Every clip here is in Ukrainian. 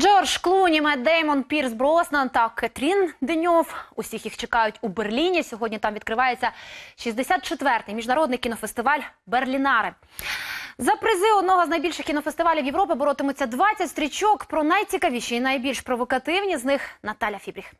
Джордж Клуні, Мед Деймон, Пірс Броснан та Кетрін Деньов. Усіх їх чекають у Берліні. Сьогодні там відкривається 64-й міжнародний кінофестиваль Берлінари. За призи одного з найбільших кінофестивалів Європи боротимуться 20 стрічок. Про найцікавіші і найбільш провокативні з них Наталя Фібріх.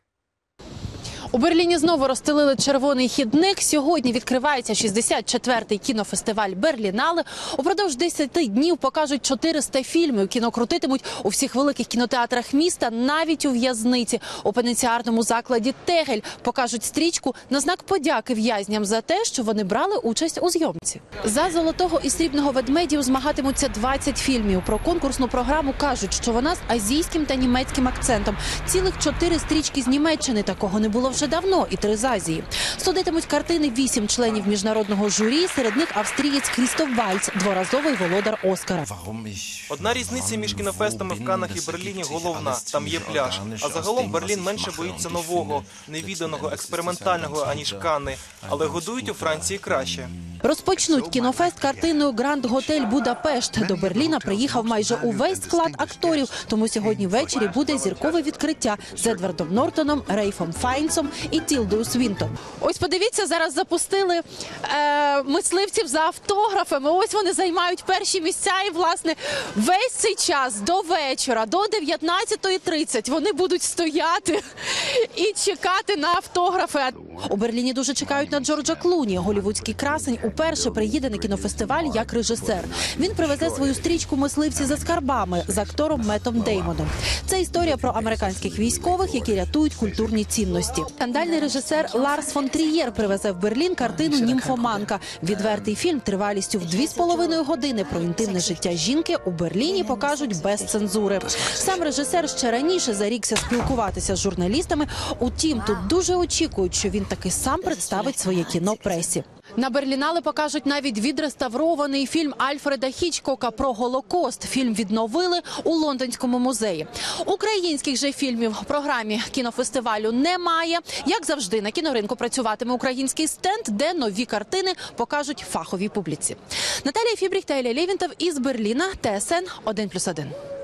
У Берліні знову розстелили червоний хідник. Сьогодні відкривається 64-й кінофестиваль Берлінале. Упродовж 10 днів покажуть 400 фільмів. Кіно крутитимуть у всіх великих кінотеатрах міста, навіть у в'язниці. У пенітенціарному закладі Тегель покажуть стрічку на знак подяки в'язням за те, що вони брали участь у зйомці. За золотого і срібного ведмедів змагатимуться 20 фільмів. Про конкурсну програму кажуть, що вона з азійським та німецьким акцентом. Цілих чотири стрічки з Німеччини такого не було вже давно, і три з Азії. Судитимуть картини вісім членів міжнародного журі. Серед них австрієць Крістоф Вальц, дворазовий володар Оскара. Одна різниця між кінофестами в Канах і Берліні головна. Там є пляж. А загалом Берлін менше боїться нового, невіданого, експериментального аніж Кани, але годують у Франції краще. Розпочнуть кінофест картиною Гранд Готель Будапешт. До Берліна приїхав майже увесь склад акторів. Тому сьогодні ввечері буде зіркове відкриття з Едвардом Нортоном, Рейфом Файнсом і Тілдою Свінтон. Ось подивіться, зараз запустили е, мисливців за автографами. Ось вони займають перші місця. І власне весь цей час до вечора, до 19.30 вони будуть стояти і чекати на автографи. У Берліні дуже чекають на Джорджа Клуні. Голівудський красень уперше приїде на кінофестиваль як режисер. Він привезе свою стрічку мисливці за скарбами з актором Метом Деймоном. Це історія про американських військових, які рятують культурні цінності. Скандальний режисер Ларс фон Трієр привезе в Берлін картину Німфоманка. Відвертий фільм тривалістю в дві з половиною години про інтимне життя жінки у Берліні покажуть без цензури. Сам режисер ще раніше зарікся спілкуватися з журналістами. Утім, тут дуже очікують, що він таки сам представить своє кіно пресі. На Берлінале покажуть навіть відреставрований фільм Альфреда Хічкока про Голокост. Фільм відновили у лондонському музеї. Українських же фільмів в програмі кінофестивалю немає. Як завжди, на кіноринку працюватиме український стенд, де нові картини покажуть фаховій публіці. Наталія Фібріх та Ілля Лєвінтов із Берліна. ТСН 1+,1.